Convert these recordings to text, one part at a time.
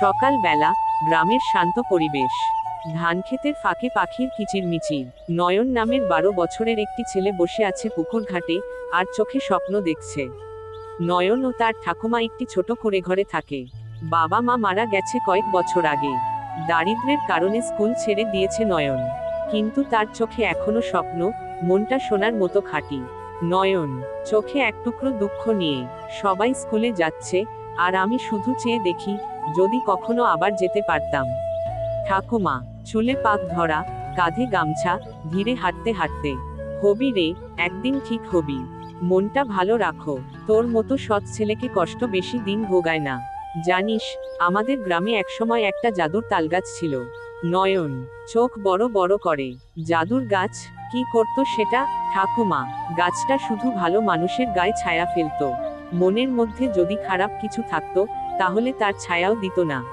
সকালবেলা, গ্রামের শান্ত পরিবেশ। ধান ক্ষেতের ফাঁকে পাখির কিচিরমিচির নয়ন নামের বারো বছরের একটি ছেলে বসে আছে পুকুর ঘাটে, আর চোখে স্বপ্ন দেখছে। নয়ন ও তার ঠাকুমা একটি ছোট করে ঘরে থাকে। বাবা মা মারা গেছে কয়েক বছর আগে। দারিদ্র্যের কারণে স্কুল ছেড়ে দিয়েছে নয়ন। কিন্তু তার চোখে এখনও স্বপ্ন, মনটা সোনার মতো খাঁটি। নয়ন, চোখে এক টুকরো দুঃখ নিয়ে, সবাই স্কুলে যাচ্ছে, আর আমি শুধু চেয়ে দেখি যদি কখনো আবার যেতে পারতাম। ঠাকুমা, চুলে পাক ধরা, কাঁধে গামছা, ধীরে হাঁটতে হাঁটতে। হবি রে, একদিন ঠিক হবি। মনটা ভালো রাখো। তোর মতো সৎ ছেলেকে কষ্ট বেশি দিন ভোগায় না। জানিস, আমাদের গ্রামে একসময় একটা জাদুর তালগাছ ছিল। নয়ন, চোখ বড় বড় করে। জাদুর গাছ, কি করতো সেটা? ঠাকুমা, গাছটা শুধু ভালো মানুষের গায়ে ছায়া ফেলতো। মনের মধ্যে যদি খারাপ কিছু থাকতো তাহলে তার ছায়াও দিত না।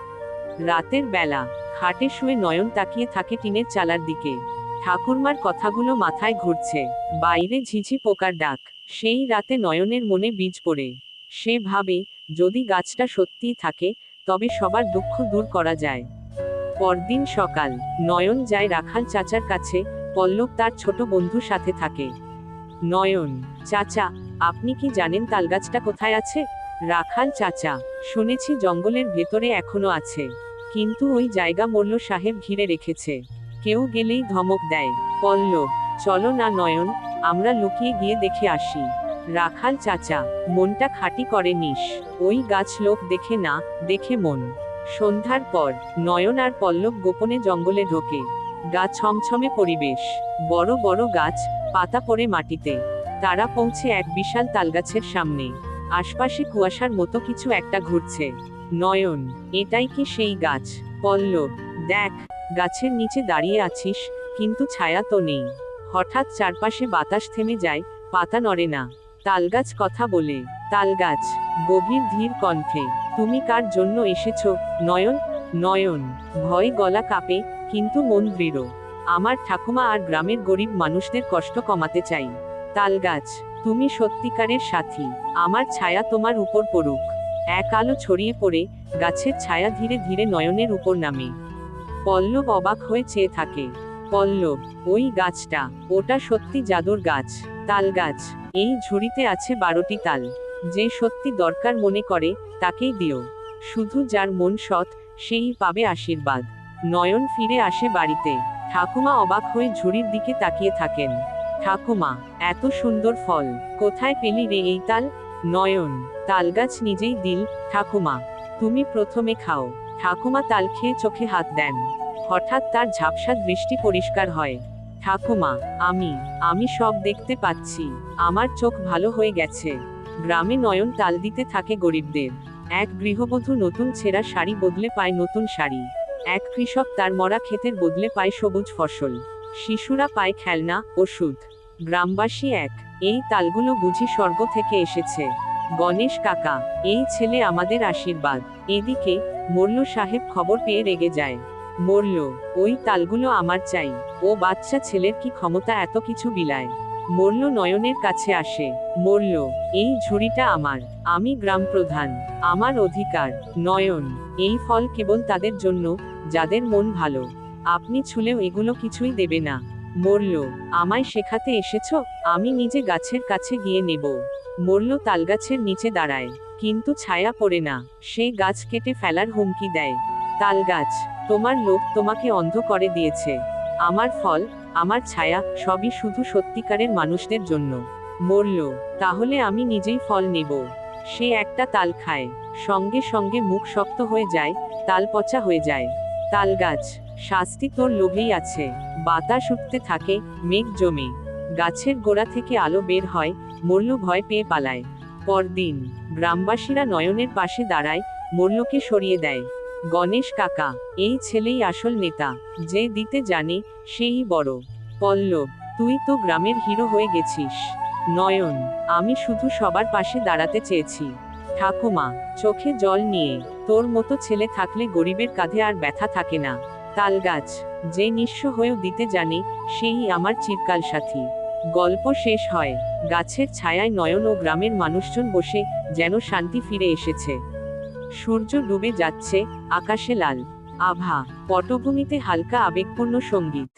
রাতের বেলা, খাটে শুয়ে নয়ন তাকিয়ে থাকে টিনের চালার দিকে। ঠাকুরমার কথাগুলো মাথায় ঘুরছে। বাইরে ঝিঝি পোকার ডাক। সেই রাতে নয়নের মনে বীজ পড়ে। সে ভাবে, যদি গাছটা সত্যিই থাকে, তবে সবার দুঃখ দূর করা যায়। পরদিন সকাল, নয়ন যায় রাখাল চাচার কাছে, পল্লব তার ছোট বন্ধুর সাথে থাকে। নয়ন, চাচা আপনি কি জানেন তালগাছটা কোথায় আছে? রাখাল চাচা, শুনেছি জঙ্গলের ভেতরে এখনও আছে। কিন্তু ওই জায়গা মোল্ল সাহেব ঘিরে রেখেছে। কেউ গেলেই ধমক দেয়। পল্লব চলো না নয়ন, আমরা লুকিয়ে গিয়ে দেখে আসি। রাখাল চাচা, মনটা খাঁটি করে নিস। ওই গাছ লোক দেখে না, দেখে মন। সন্ধ্যার পর, নয়ন আর পল্লব গোপনে জঙ্গলে ঢোকে। গা ছমছমে পরিবেশ। বড় বড় গাছ, পাতা পড়ে মাটিতে। তারা পৌঁছে এক বিশাল তালগাছের সামনে। আশপাশে কুয়াশার মতো কিছু একটা ঘুরছে। নয়ন, এটাই কি সেই গাছ? পল্লব, দেখ, গাছের নিচে দাঁড়িয়ে আছিস, কিন্তু ছায়া তো নেই। হঠাৎ চারপাশে বাতাস থেমে যায়, পাতা নড়ে না। তালগাছ কথা বলে, তালগাছ, গভীর ধীর কণ্ঠে, তুমি কার জন্য এসেছ? নয়ন নয়ন, ভয় গলা কাঁপে, কিন্তু মন দৃঢ়। আমার ঠাকুমা আর গ্রামের গরিব মানুষদের কষ্ট কমাতে চাই। তালগাছ, তুমি সত্যিকারের সাথী। আমার ছায়া তোমার উপর পড়ুক। এক আলো ছড়িয়ে পড়ে, গাছের ছায়া ধীরে ধীরে নয়নের উপর নামে। পল্লব অবাক হয়ে চেয়ে থাকে। পল্লব, ওই গাছটা, ওটা সত্যি জাদুর গাছ তাল গাছ এই ঝুড়িতে আছে বারোটি তাল। যে সত্যি দরকার মনে করে, তাকেই দিও। শুধু যার মন সৎ, সেই পাবে আশীর্বাদ। নয়ন ফিরে আসে বাড়িতে। ঠাকুমা অবাক হয়ে ঝুড়ির দিকে তাকিয়ে থাকেন। ঠাকুমা, এত সুন্দর ফল। কোথায় পেলি রে এই তাল? নয়ন, তালগাছ নিজেই দিল। ঠাকুমা, তুমি প্রথমে খাও। ঠাকুমা তাল খেয়ে চোখে হাত দেন। হঠাৎ তার ঝাপসা দৃষ্টি পরিষ্কার হয়। ঠাকুমা, আমি আমি সব দেখতে পাচ্ছি। আমার চোখ ভালো হয়ে গেছে। গ্রামে নয়ন তাল দিতে থাকে গরিবদের। এক গৃহবধূ নতুন ছেঁড়া শাড়ি বদলে পায় নতুন শাড়ি। এক কৃষক তার মরা ক্ষেতের বদলে পায় সবুজ ফসল। শিশুরা পায় খেলনা, ওষুধ। গ্রামবাসী এক, এই তালগুলো বুঝি স্বর্গ থেকে এসেছে। গণেশ কাকা, এই ছেলে আমাদের আশীর্বাদ। এদিকে মোল্ল সাহেব খবর পেয়ে রেগে যায়। মরল ওই তালগুলো আমার চাই। ও বাচ্চা ছেলের কি ক্ষমতা এত কিছু বিলায়? মরল নয়নের কাছে আসে। মরল এই ঝুড়িটা আমার। আমি গ্রাম প্রধান। আমার অধিকার, নয়ন। এই ফল কেবল তাদের জন্য, যাদের মন ভালো। আপনি ছুলেও এগুলো কিছুই দেবে না। মরল, আমায় শেখাতে এসেছ? আমি নিজে গাছের কাছে গিয়ে নেব। মরল তালগাছের নিচে দাঁড়ায়। কিন্তু ছায়া পড়ে না। সে গাছ কেটে ফেলার হুমকি দেয়। তালগাছ, তোমার লোক তোমাকে অন্ধ করে দিয়েছে। আমার ফল, আমার ছায়া, সবই শুধু সত্যিকারের মানুষদের জন্য। মরল, তাহলে আমি নিজেই ফল নেব। সে একটা তাল খায়। সঙ্গে সঙ্গে মুখ শক্ত হয়ে যায়, তাল পচা হয়ে যায়। তাল গাছ শাস্তি তোর লোভেই আছে। বাতাস উঠতে থাকে, মেঘ জমে। গাছের গোড়া থেকে আলো বের হয় মরল ভয় পেয়ে পালায়। পরদিন, গ্রামবাসীরা নয়নের পাশে দাঁড়ায়, মল্লকে সরিয়ে দেয়। গণেশ কাকা, এই ছেলেই আসল নেতা, যে দিতে জানে, সেই বড়। পল্লব, তুই তো গ্রামের হিরো হয়ে গেছিস। নয়ন, আমি শুধু সবার পাশে দাঁড়াতে চেয়েছি। ঠাকুমা, চোখে জল নিয়ে, তোর মতো ছেলে থাকলে গরিবের কাঁধে আর ব্যথা থাকে না। তালগাছ, যে নিঃস্ব হয়েও দিতে জানে, সেই আমার চিরকাল সাথী। গল্প শেষ হয়, গাছের ছায়ায় নয়ন ও গ্রামের মানুষজন বসে যেন শান্তি ফিরে এসেছে। সূর্য ডুবে যাচ্ছে, আকাশে লাল। আভা, পটভূমিতে হালকা আবেগপূর্ণ সংগীত।